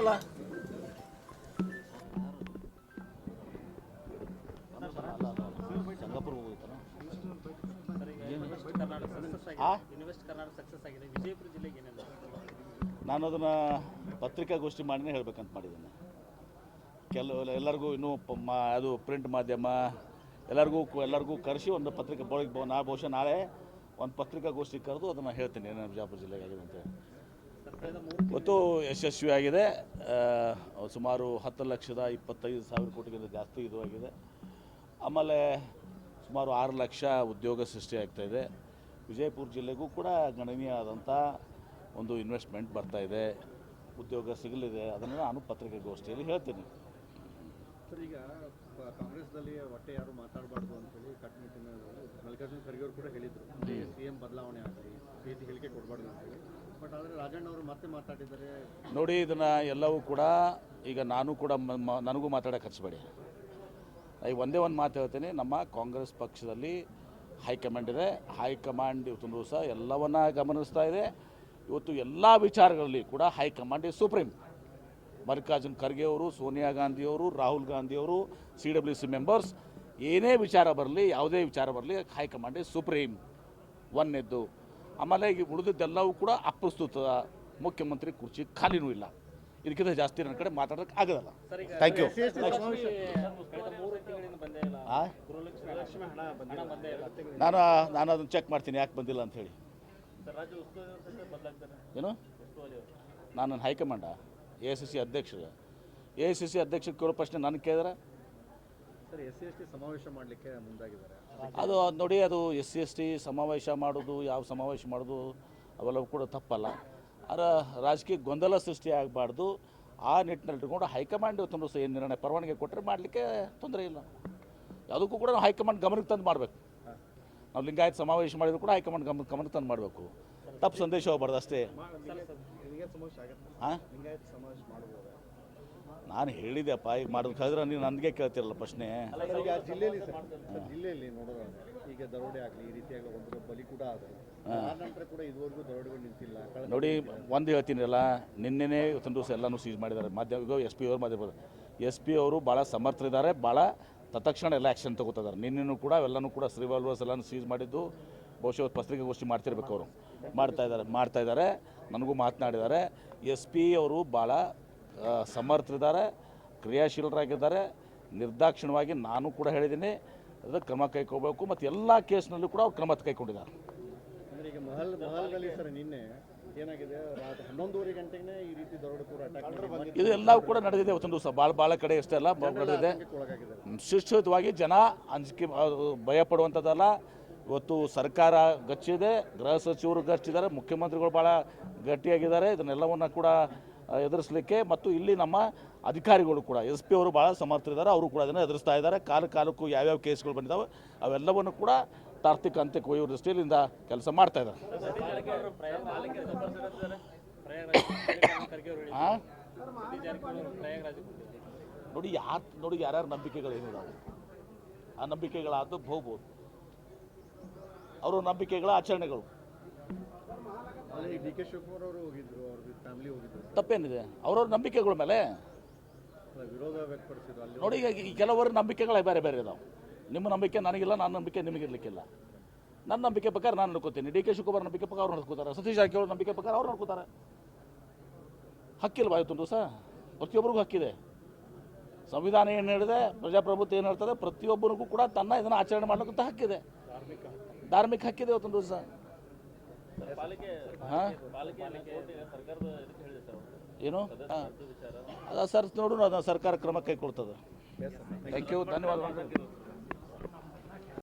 ಹೇಳ್ತಾರಲ್ಲ ಸಂಗಾಪುರ ಹೋಗ್ತಾನ ಯೂನಿವರ್ಸಿಟಿ ಕರ್ನಾಟಕ ಸಕ್ಸಸ್ ಆಗಿದೆ ಯೂನಿವರ್ಸಿಟಿ ಕರ್ನಾಟಕ ಸಕ್ಸಸ್ ಆಗಿದೆ ವಿಜಯಪುರ ಜಿಲ್ಲೆಗೆ ಏನೇನು ನಾನು ಅದನ್ನು ಪತ್ರಿಕಾಗೋಷ್ಠಿ ಮಾಡಿನೇ ಹೇಳ್ಬೇಕಂತ ಮಾಡಿದ್ದೀನಿ. ಕೆಲವು ಎಲ್ಲರಿಗೂ ಇನ್ನೂ ಪ- ಮಾ ಅದು ಪ್ರಿಂಟ್ ಮಾಧ್ಯಮ ಎಲ್ಲರಿಗೂ ಎಲ್ಲರಿಗೂ ಕರೆಸಿ ಒಂದು ಪತ್ರಿಕೆ ನಾ ಬಹುಶಃ ನಾಳೆ ಒಂದು ಪತ್ರಿಕಾಗೋಷ್ಠಿ ಕರೆದು ಅದನ್ನು ಹೇಳ್ತೀನಿ ಏನೇನು ಬಿಜಾಪುರ ಜಿಲ್ಲೆಗೆ ಆಗಿದೆ ಅಂತೇಳಿ ಇವತ್ತು ಯಶಸ್ವಿಯಾಗಿದೆ ಸುಮಾರು ಹತ್ತು ಲಕ್ಷದ ಇಪ್ಪತ್ತೈದು ಸಾವಿರ ಕೋಟಿಗಿಂತ ಜಾಸ್ತಿ ಇದು ಆಗಿದೆ. ಆಮೇಲೆ ಸುಮಾರು ಆರು ಲಕ್ಷ ಉದ್ಯೋಗ ಸೃಷ್ಟಿಯಾಗ್ತಾ ಇದೆ. ವಿಜಯಪುರ ಜಿಲ್ಲೆಗೂ ಕೂಡ ಗಣನೀಯವಾದಂಥ ಒಂದು ಇನ್ವೆಸ್ಟ್ಮೆಂಟ್ ಬರ್ತಾ ಇದೆ. ಉದ್ಯೋಗ ಸಿಗಲಿದೆ. ಅದನ್ನು ನಾನು ಪತ್ರಿಕಾಗೋಷ್ಠಿಯಲ್ಲಿ ಹೇಳ್ತೀನಿ. ಸರ್ ಈಗ ಪ- ಕಾಂಗ್ರೆಸ್ನಲ್ಲಿ ಒಟ್ಟೆ ಯಾರು ಮಾತಾಡಬಾರ್ದು ಅಂತೇಳಿ ಕಟ್ಟುನಿಟ್ಟಿನ ಮಲ್ಲಿಕಾರ್ಜುನ ಖರ್ಗೆ ಅವರು ಕೂಡ ಹೇಳಿದರು. ಸಿ ಎಂ ಬದಲಾವಣೆ ಆಗಲಿ ರೀತಿ ಹೇಳಿಕೆ ಕೊಡಬಾರ್ದು ಅಂತೇಳಿ. ಅವರು ನೋಡಿ, ಇದನ್ನು ಎಲ್ಲವೂ ಕೂಡ ಈಗ ನಾನು ಕೂಡ ಮ- ನನಗೂ ಮಾತಾಡೋಕೆ ಹಚ್ಚಬೇಡಿ ಈಗ ಒಂದೇ ಒಂದು ಮಾತು ಹೇಳ್ತೀನಿ. ನಮ್ಮ ಕಾಂಗ್ರೆಸ್ ಪಕ್ಷದಲ್ಲಿ ಹೈಕಮಾಂಡ್ ಇದೆ. ಹೈಕಮಾಂಡ್ ಇವತ್ತು ಸಹ ಎಲ್ಲವನ್ನ ಗಮನಿಸ್ತಾ ಇದೆ. ಇವತ್ತು ಎಲ್ಲ ವಿಚಾರಗಳಲ್ಲಿ ಕೂಡ high command is supreme Mallikarjun Kharge ಅವರು, ಸೋನಿಯಾ ಗಾಂಧಿಯವರು ರಾಹುಲ್ ಗಾಂಧಿಯವರು ಸಿ ಡಬ್ಲ್ಯೂ ಸಿ ಮೆಂಬರ್ಸ್ ಏನೇ ವಿಚಾರ ಬರಲಿ, ಯಾವುದೇ ವಿಚಾರ ಬರಲಿ, ಹೈಕಮಾಂಡ್ ಇಸ್ ಸುಪ್ರೀಂ ಒಂದನೇದ್ದು ಆಮೇಲೆ ಈಗ ಉಳಿದಿದ್ದೆಲ್ಲವೂ ಕೂಡ ಅಪ್ರಸ್ತುತ ಮುಖ್ಯಮಂತ್ರಿ ಕುರ್ಚಿ ಖಾಲಿನೂ ಇಲ್ಲ. ಇದಕ್ಕಿಂತ ಜಾಸ್ತಿ ನನ್ನ ಕಡೆ ಮಾತಾಡೋಕೆ ಆಗೋದಲ್ಲ ಸರ್ ಥ್ಯಾಂಕ್ ಯು ನಾನು ನಾನು ಅದನ್ನು ಚೆಕ್ ಮಾಡ್ತೀನಿ ಯಾಕೆ ಬಂದಿಲ್ಲ ಅಂತ ಹೇಳಿ. ಏನು? ನಾನು high command A C C ಅಧ್ಯಕ್ಷರು. ಎ ಸಿ ಸಿ ಅಧ್ಯಕ್ಷರು ಕೇಳೋ ಪ್ರಶ್ನೆ ನನಗೆ ಕೇಳಿದ್ರೆ ಎಸ್ ಎಸ್ ಸಮಾವೇಶ ಮಾಡಲಿಕ್ಕೆ ಮುಂದಾಗಿದ್ದಾರೆ. ಅದು ಅದ್ ನೋಡಿ ಅದು ಎಸ್ ಸಿ ಎಸ್ ಟಿ ಸಮಾವೇಶ ಮಾಡೋದು ಯಾವ ಸಮಾವೇಶ ಮಾಡೋದು ಅವೆಲ್ಲವೂ ಕೂಡ ತಪ್ಪಲ್ಲ. ಅದರ ರಾಜಕೀಯ ಗೊಂದಲ ಸೃಷ್ಟಿ ಆಗಬಾರ್ದು. ಆ ನಿಟ್ಟಿನಲ್ಲಿ ಇಟ್ಕೊಂಡು ಹೈಕಮಾಂಡ್ ತುಂಬ ಏನು ನಿರ್ಣಯ ಪರವಾನಗಿ ಕೊಟ್ಟರೆ ಮಾಡಲಿಕ್ಕೆ ತೊಂದರೆ ಇಲ್ಲ. ಯಾವುದಕ್ಕೂ ಕೂಡ ನಾವು ಹೈಕಮಾಂಡ್ ಗಮನಕ್ಕೆ ತಂದು ಮಾಡಬೇಕು. ನಾವು ಲಿಂಗಾಯತ್ ಸಮಾವೇಶ ಮಾಡಿದ್ರು ಕೂಡ ಹೈಕಮಾಂಡ್ ಗಮನ ಗಮನಕ್ಕೆ ತಂದು ಮಾಡಬೇಕು. ತಪ್ಪು ಸಂದೇಶ ಹೋಗ್ಬಾರ್ದು ಅಷ್ಟೇ. ಹಾಂ ನಾನು ಹೇಳಿದೆಪ್ಪ ಈಗ ಮಾಡೋದು ಹೇಳಿದ್ರೆ ನೀವು ನನಗೆ ಕೇಳ್ತಿರಲ್ಲ ಪ್ರಶ್ನೆ. ಈಗ ಜಿಲ್ಲೆಯಲ್ಲಿ ಸರ್ ಸರ್, ಜಿಲ್ಲೆಯಲ್ಲಿ ನೋಡೋದಾದ್ರೆ ಈಗ ದರೋಡೆ ಆಗಲಿ ಈ ರೀತಿಯಾಗಿ ಒಂದು ಬಲಿ ಕೂಡ ಆದ್ರೆ ಆ ನಂತರ ಕೂಡ ಇದುವರೆಗೂ ದರೋಡೆಗಳು ನಿಂತಿಲ್ಲ. ಕಳೆದ ನೋಡಿ ಒಂದು ಹೇಳ್ತೀನಲ್ಲ ನಿನ್ನೆನೇ ಒಂದು ದಿವಸ ಎಲ್ಲಾನು ಸೀಜ್ ಮಾಡಿದ್ದಾರೆ. ಮಾಧ್ಯಮ ಎಸ್ ಪಿ ಅವರು ಮಾಧ್ಯಮ ಎಸ್ ಪಿ ಅವರು ಭಾಳ ಸಮರ್ಥರಿದ್ದಾರೆ ಭಾಳ ತತ್ಕ್ಷಣ ಎಲ್ಲ ಆ್ಯಕ್ಷನ್ ತಗೋತಿದ್ದಾರೆ ನಿನ್ನೆನೂ ಕೂಡ ಅವೆಲ್ಲನೂ ಕೂಡ ರಿವಾಲ್ವರ್ಸ್ ಎಲ್ಲನೂ ಸೀಜ್ ಮಾಡಿದ್ದು ಬಹುಶಃ ಇವತ್ತು ಪತ್ರಿಕಾಗೋಷ್ಠಿ ಮಾಡ್ತಿರ್ಬೇಕು ಅವರು. ಮಾಡ್ತಾ ಇದ್ದಾರೆ ಮಾಡ್ತಾ ಇದ್ದಾರೆ. ನನಗೂ ಮಾತನಾಡಿದ್ದಾರೆ. ಎಸ್ ಪಿ ಅವರು ಭಾಳ ಸಮರ್ಥರಿದ್ದಾರೆ ಕ್ರಿಯಾಶೀಲರಾಗಿದ್ದಾರೆ. ನಿರ್ದಾಕ್ಷಿಣ್ಯವಾಗಿ ನಾನು ಕೂಡ ಹೇಳಿದ್ದೀನಿ ಅದಕ್ಕೆ ಕ್ರಮ ಕೈಗೊಳ್ಬೇಕು ಮತ್ತು ಎಲ್ಲ ಕೇಸ್ನಲ್ಲೂ ಕೂಡ ಅವ್ರು ಕ್ರಮ ಕೈಗೊಂಡಿದ್ದಾರೆ ಇದು ಎಲ್ಲವೂ ಕೂಡ ನಡೆದಿದೆ ಒಂದು ದಿವಸ. ಭಾಳ ಭಾಳ ಕಡೆ ಅಷ್ಟೇ ಅಲ್ಲ ನಡೆದಿದೆ. ಶಿಕ್ಷಿತವಾಗಿ ಜನ ಅಂಜಿಕೆ ಭಯಪಡುವಂಥದ್ದಲ್ಲ. ಇವತ್ತು ಸರ್ಕಾರ ಗಚ್ಚಿದೆ ಗೃಹ ಸಚಿವರು ಗಚ್ಚಿದ್ದಾರೆ ಮುಖ್ಯಮಂತ್ರಿಗಳು ಭಾಳ ಗಟ್ಟಿಯಾಗಿದ್ದಾರೆ. ಇದನ್ನೆಲ್ಲವನ್ನು ಕೂಡ ಎದುರಿಸಲಿಕ್ಕೆ ಮತ್ತು ಇಲ್ಲಿ ನಮ್ಮ ಅಧಿಕಾರಿಗಳು ಕೂಡ, ಎಸ್ ಪಿ ಅವರು ಭಾಳ ಸಮರ್ಥರಿದ್ದಾರೆ ಅವರು ಕೂಡ ಅದನ್ನು ಎದುರಿಸ್ತಾ ಇದ್ದಾರೆ. ಕಾಲ ಕಾಲಕ್ಕೂ ಯಾವ್ಯಾವ ಕೇಸ್ಗಳು ಬಂದಿದ್ದಾವೆ ಅವೆಲ್ಲವನ್ನು ಕೂಡ ತಾರ್ತಿಕ ಅಂತ್ಯಕ್ಕೆ ಕೊಯ್ಯುವ ದೃಷ್ಟಿಯಿಂದ ಕೆಲಸ ಮಾಡ್ತಾ ಇದ್ದಾರೆ. ನೋಡಿ ಯಾರು, ನೋಡಿ ಯಾರ್ಯಾರು ನಂಬಿಕೆಗಳು ಏನಿದಾವೆ. ಆ ನಂಬಿಕೆಗಳಾದ ಹೋಗ್ಬೋದು ಅವರ ನಂಬಿಕೆಗಳ ಆಚರಣೆಗಳು. ಡಿ ಕೆ ಶಿವಕುಮಾರ್ ಅವರು ಹೋಗಿದ್ರು ಅವ್ರ ಫ್ಯಾಮಿಲಿ ಹೋಗಿದ್ರು ತಪ್ಪೇನಿದೆ? ಅವ್ರವ್ರ ನಂಬಿಕೆಗಳ ಮೇಲೆ? ಅಲ್ಲ, ವಿರೋಧ ವ್ಯಕ್ತಪಡಿಸಿದ್ರು ಅಲ್ಲಿ ನೋಡಿ ಈಗ ಈ ಕೆಲವರ ನಂಬಿಕೆಗಳೇ ಬೇರೆ ಬೇರೆ ಇದಾವೆ. ನಿಮ್ಮ ನಂಬಿಕೆ ನನಗಿಲ್ಲ ನನ್ನ ನಂಬಿಕೆ ನಿಮಗಿರ್ಲಿಕ್ಕಿಲ್ಲ ನನ್ನ ನಂಬಿಕೆ ಪ್ರಕಾರ ನಾನು ನಡ್ಕೋತೀನಿ. ಡಿ ಕೆ ಶಿವಕುಮಾರ್ ನಂಬಿಕೆ ಪ್ರಕಾರ ಅವ್ರು ನಡ್ಕೋತಾರೆ. ಸತೀಶ್ ಜಾರಕಿಹೊಳಿ ನಂಬಿಕೆ ಪ್ರಕಾರ ಅವ್ರು ನಡ್ಕೋತಾರೆ. ಹಕ್ಕಿಲ್ವಾ ಇವತ್ತು ದಿವಸ? ಪ್ರತಿಯೊಬ್ಬರಿಗೂ ಹಕ್ಕಿದೆ. ಸಂವಿಧಾನ ಏನು ಹೇಳಿದೆ ಪ್ರಜಾಪ್ರಭುತ್ವ ಏನು ಹೇಳ್ತದೆ ಪ್ರತಿಯೊಬ್ಬರಿಗೂ ಕೂಡ ತನ್ನ ಇದನ್ನು ಆಚರಣೆ ಮಾಡ್ಲಿಕ್ಕಂತ ಹಕ್ಕಿದೆ. ಧಾರ್ಮಿಕ ಹಕ್ಕಿದೆ ಇವತ್ತೊಂದು ದಿವಸ. ಹಾಂ? ಪಾಲಿಕೆ ಸರ್ಕಾರದ ಇದಕ್ಕೆ ಹೇಳಿದೆ ಸರ್ ಏನು? ಹಾಂ. ಅದ ಸರ್ ನೋಡೋಣ ಅದನ್ನ ಸರ್ಕಾರ ಕ್ರಮ ಕೈಗೊಳ್ತದೆ. ಥ್ಯಾಂಕ್ ಯು ಧನ್ಯವಾದಗಳು.